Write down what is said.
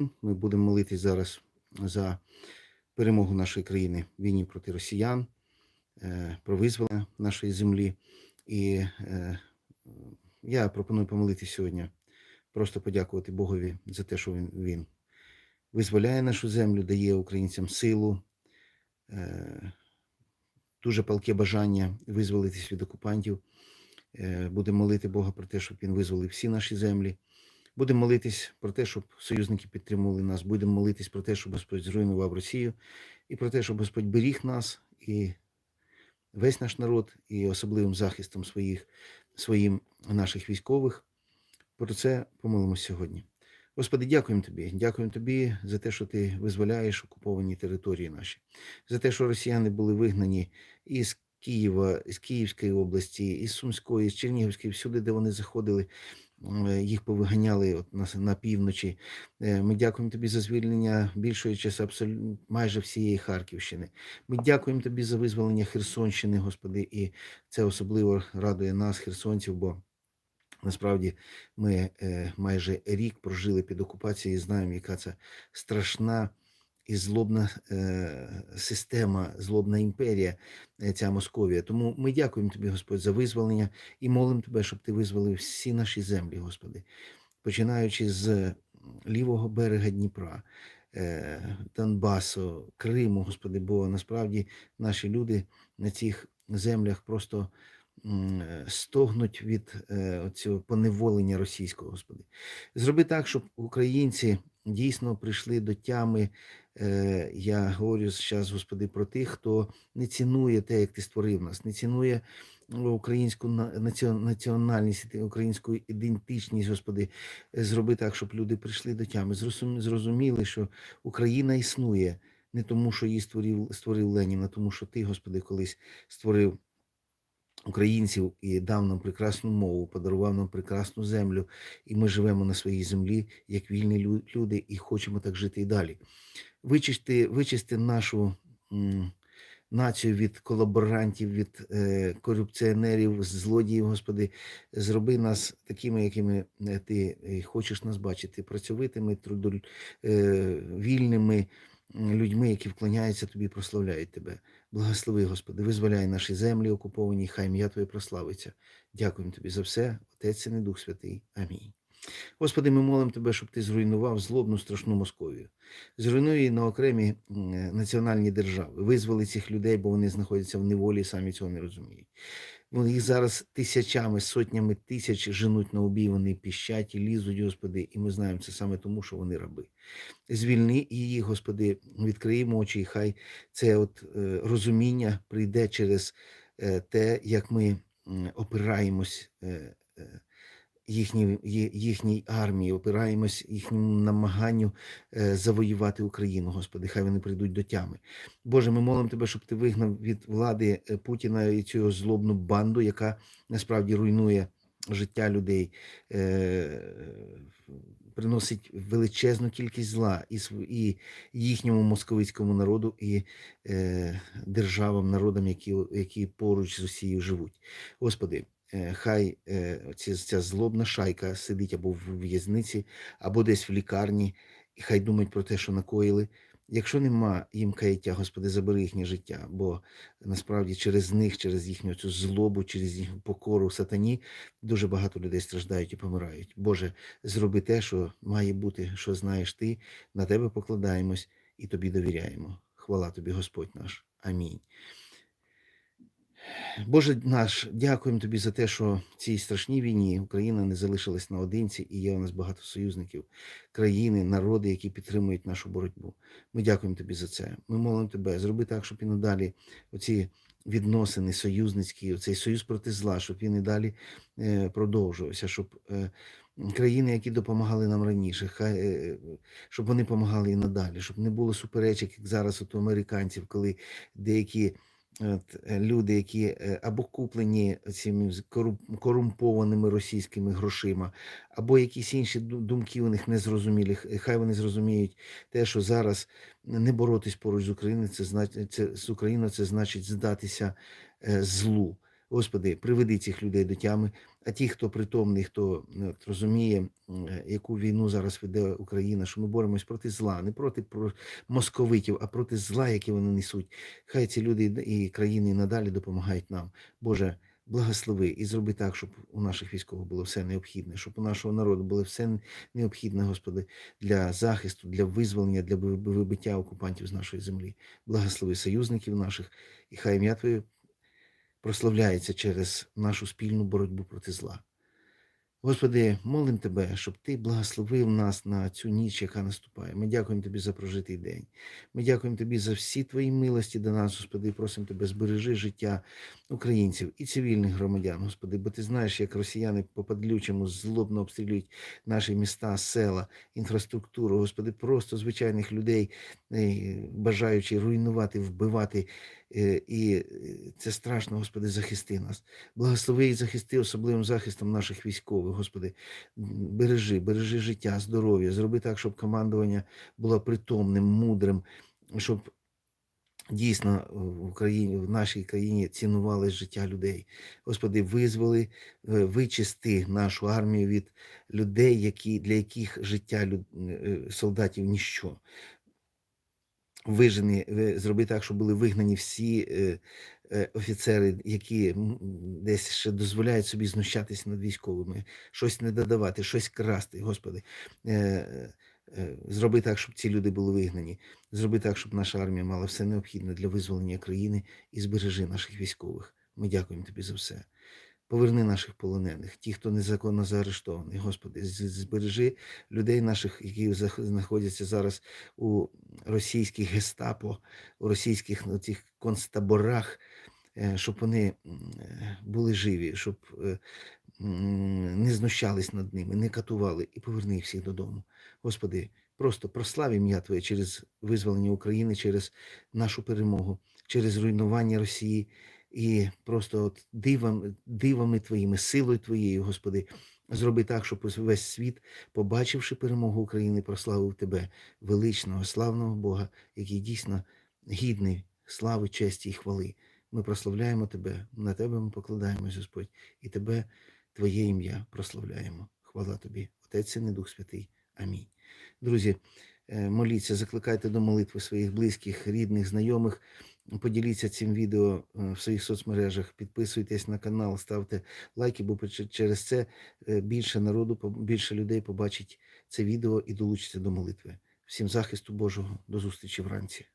Ми будемо молитись зараз за перемогу нашої країни в війні проти росіян, е, про визволення нашої землі. І е, я пропоную помолитись сьогодні, просто подякувати Богові за те, що він, він визволяє нашу землю, дає українцям силу, е, дуже палке бажання визволитись від окупантів. Будемо молити Бога про те, щоб він визволив всі наші землі. Будемо молитись про те, щоб союзники підтримували нас. Будемо молитись про те, щоб Господь зруйнував Росію, і про те, щоб Господь беріг нас і весь наш народ, і особливим захистом своїх, своїм наших військових. Про це помолимось сьогодні. Господи, дякуємо Тобі. Дякуємо Тобі за те, що Ти визволяєш окуповані території наші, за те, що росіяни були вигнані із Києва, з Київської області, із Сумської, з Чернігівської, всюди, де вони заходили, їх повиганяли от на, на півночі. Е, Ми дякуємо тобі за звільнення більшої часу абсолютно майже всієї Харківщини. Ми дякуємо тобі за визволення Херсонщини, Господи, і це особливо радує нас, херсонців, бо насправді ми е, майже рік прожили під окупацією і знаємо, яка це страшна і злобна е, система, злобна імперія, е, ця Московія. Тому ми дякуємо тобі, Господь, за визволення і молимо тебе, щоб ти визволив всі наші землі, Господи, починаючи з лівого берега Дніпра. е, Донбасу, Криму, Господи, бо насправді наші люди на цих землях просто стогнуть від цього поневолення російського, Господи. Зроби так, щоб українці дійсно прийшли до тями. Е, Я говорю зараз, Господи, про тих, хто не цінує те, як ти створив нас, не цінує ну, українську на- націон- національність, українську ідентичність, Господи. Е, Зроби так, щоб люди прийшли до тями, зрозум- зрозуміли, що Україна існує не тому, що її створив, створив Ленін, а тому, що ти, Господи, колись створив українців і дав нам прекрасну мову, подарував нам прекрасну землю, і ми живемо на своїй землі як вільні люди, і хочемо так жити і далі. Вичисти, вичисти нашу націю від колаборантів, від е, корупціонерів, злодіїв, Господи, зроби нас такими, якими е, ти е, хочеш нас бачити, працьовитими, трудоль, е, людьми, які вклоняються тобі прославляють тебе. Благослови, Господи, визволяй наші землі окуповані, хай ім'я Твоє прославиться. Дякуємо Тобі за все, Отець і Дух Святий. Амінь. Господи, ми молимо Тебе, щоб Ти зруйнував злобну страшну Московію. Зруйнуй на окремі е, національні держави. Визволи цих людей, бо вони знаходяться в неволі і самі цього не розуміють. Вони їх зараз тисячами, сотнями тисяч женуть на убій, вони піщать лізуть, Господи, і ми знаємо це саме тому, що вони раби. Звільни її, Господи, відкриємо очі, і хай це от е, розуміння прийде через е, те, як ми опираємось е, їхній, їхній армії, опираємось їхньому намаганню е, завоювати Україну, Господи, хай вони прийдуть до тями. Боже, ми молимо Тебе, щоб Ти вигнав від влади е, Путіна і цю злобну банду, яка насправді руйнує життя людей. е, Приносить величезну кількість зла і, їхньому московицькому народу, і державам, народам, які, які поруч з Росією живуть. Господи, хай е, ці, ця злобна шайка сидить або в в'язниці, або десь в лікарні, і хай думають про те, що накоїли. Якщо нема їм каяття, Господи, забери їхнє життя, бо насправді через них, через їхню цю злобу, через їхню покору сатані дуже багато людей страждають і помирають. Боже, зроби те, що має бути, що знаєш ти, на тебе покладаємось і тобі довіряємо. Хвала тобі, Господь наш. Амінь. Боже наш, дякуємо тобі за те, що в цій страшній війні Україна не залишилась наодинці, і є у нас багато союзників, країни, народи, які підтримують нашу боротьбу. Ми дякуємо тобі за це. Ми молимо тебе, зроби так, щоб і надалі оці відносини союзницькі, цей союз проти зла, щоб він і далі е, продовжувався, щоб е, країни, які допомагали нам раніше, хай е, щоб вони допомагали і надалі, щоб не було суперечок, як зараз от у американців, коли деякі. От, е, люди, які е, або куплені цими корумпованими російськими грошима, або якісь інші ду- думки у них незрозумілі. Хай вони зрозуміють те, що зараз не боротись поруч з Україною, це це з Україною, це значить здатися е, злу. Господи, приведи цих людей до тями, а ті, хто притомний, хто розуміє, е, яку війну зараз веде Україна, що ми боремось проти зла, не проти про- московитів, а проти зла, яке вони несуть. Хай ці люди і країни надалі допомагають нам. Боже, благослови і зроби так, щоб у наших військових було все необхідне, щоб у нашого народу було все необхідне, Господи, для захисту, для визволення, для ви- вибиття окупантів з нашої землі. Благослови союзників наших, і хай ім'я Твоє прославляється через нашу спільну боротьбу проти зла. Господи, молим Тебе, щоб Ти благословив нас на цю ніч, яка наступає. Ми дякуємо Тобі за прожитий день. Ми дякуємо Тобі за всі Твої милості до нас, Господи, просимо Тебе, збережи життя українців і цивільних громадян, Господи, бо Ти знаєш, як росіяни по падлючому злобно обстрілюють наші міста, села, інфраструктуру, Господи, просто звичайних людей, е, бажаючи руйнувати, вбивати. Е, І е, це страшно, Господи, захисти нас. Благослови і захисти особливим захистом наших військових, Господи. Бережи, бережи життя, здоров'я, зроби так, щоб командування було притомним, мудрим, щоб дійсно в Україні, в нашій країні цінували життя людей. Господи, визволи, е, вичисти нашу армію від людей, які, для яких життя е, солдатів ніщо вижені, ви- зроби так, щоб були вигнані всі е, е, офіцери, які десь ще дозволяють собі знущатися над військовими, щось не додавати, щось красти, Господи. Е, е, е, Зроби так, щоб ці люди були вигнані. Зроби так, щоб наша армія мала все необхідне для визволення країни і збережи наших військових. Ми дякуємо тобі за все. Поверни наших полонених, ті, хто незаконно заарештований. Господи, збережи людей наших, які знаходяться зараз у російських гестапо, у російських ну, цих концтаборах, е, щоб вони е, були живі, щоб е, не знущались над ними, не катували і поверни їх всіх додому. Господи, просто прослав ім'я Твоє через визволення України, через нашу перемогу, через руйнування Росії. І просто от дивами, дивами Твоїми, силою Твоєю, Господи, зроби так, щоб весь світ, побачивши перемогу України, прославив Тебе, величного, славного Бога, який дійсно гідний слави, честі і хвали. Ми прославляємо Тебе, на Тебе ми покладаємось, Господь, і Тебе, Твоє ім'я прославляємо. Хвала Тобі, Отець і Дух Святий. Амінь. Друзі, е, моліться, закликайте до молитви своїх близьких, рідних, знайомих. Поділіться цим відео е, в своїх соцмережах, підписуйтесь на канал, ставте лайки, бо через це е, більше народу, більше людей побачить це відео і долучиться до молитви. Всім захисту Божого, до зустрічі вранці.